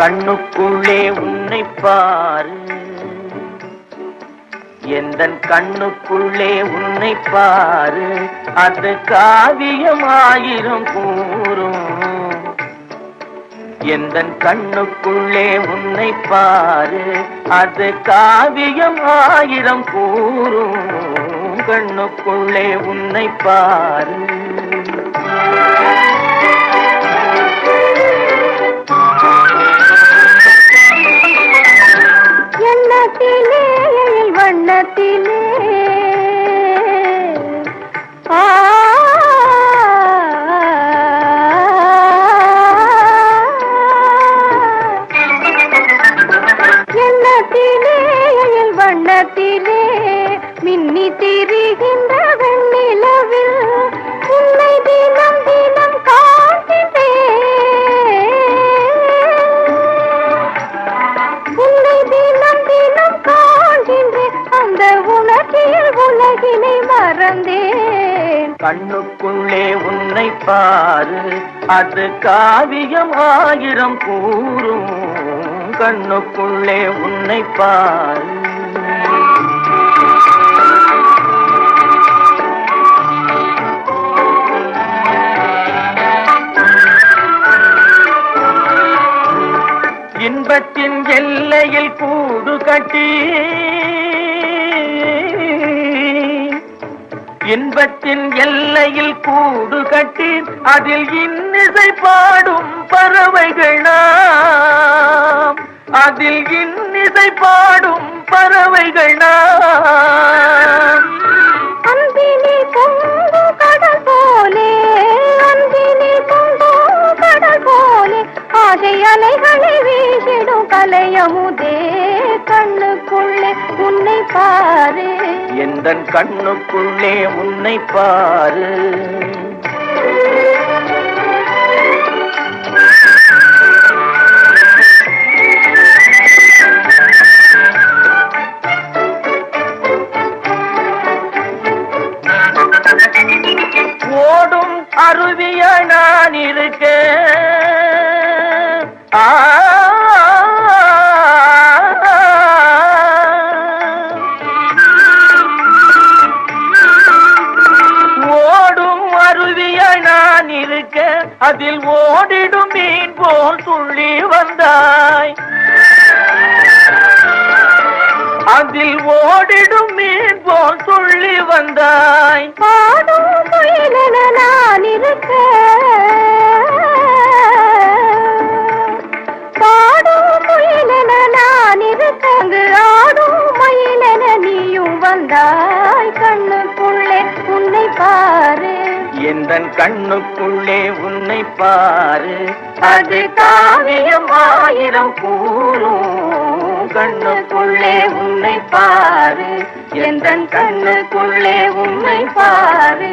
கண்ணுக்குள்ளே உன்னை பாரு. எந்த கண்ணுக்குள்ளே உன்னை பாரு. அது காவியமாயிரம் கூறும். எந்த கண்ணுக்குள்ளே உன்னை பாரு. அது காவியமாயிரம் கூறும். கண்ணுக்குள்ளே உன்னை பாரு. உள்ளத்திலே மின்னி திரிகின்ற வெண்ணிலவில் உன்னை தினம் தினம் காண்கிறேன் உன்னை தினம் தினம் காண்கின்றேன். அந்த உணர்ச்சியில் உலகினை மறந்தேன். கண்ணுக்குள்ளே உன்னை பாரு அது காவியம் ஆயிரம் கூறும். கண்ணுக்குள்ளே உன்னை பாரு. இன்பத்தின் எல்லையில் கூடு கட்டி. இன்பத்தின் எல்லையில் கூடு கட்டி. அதில் இன்னிசை பாடும் பறவைகள் அதில் இன்னிசை பாடும் பறவைகள் கலையமுதே கண்ணுக்குள்ளே உன்னை பாரு. எந்த கண்ணுக்குள்ளே உன்னை பாரு. ஓடும் அருவிய நான் இருக்கேன். நான் இருக்க அதில் ஓடிடும் மீன் போல் துள்ளி வந்தாய். அதில் ஓடிடும் மீன் போல் துள்ளி வந்தாய். நான் இருக்க வந்தாய் கண்ணுக்குள்ளே உன்னை பாரு. எந்தன் கண்ணுக்குள்ளே உன்னை பாரு. அது காவியம் ஆயிரம் கூறும். கண்ணுக்குள்ளே உன்னை பாரு. எந்தன் கண்ணுக்குள்ளே உன்னை பாரு.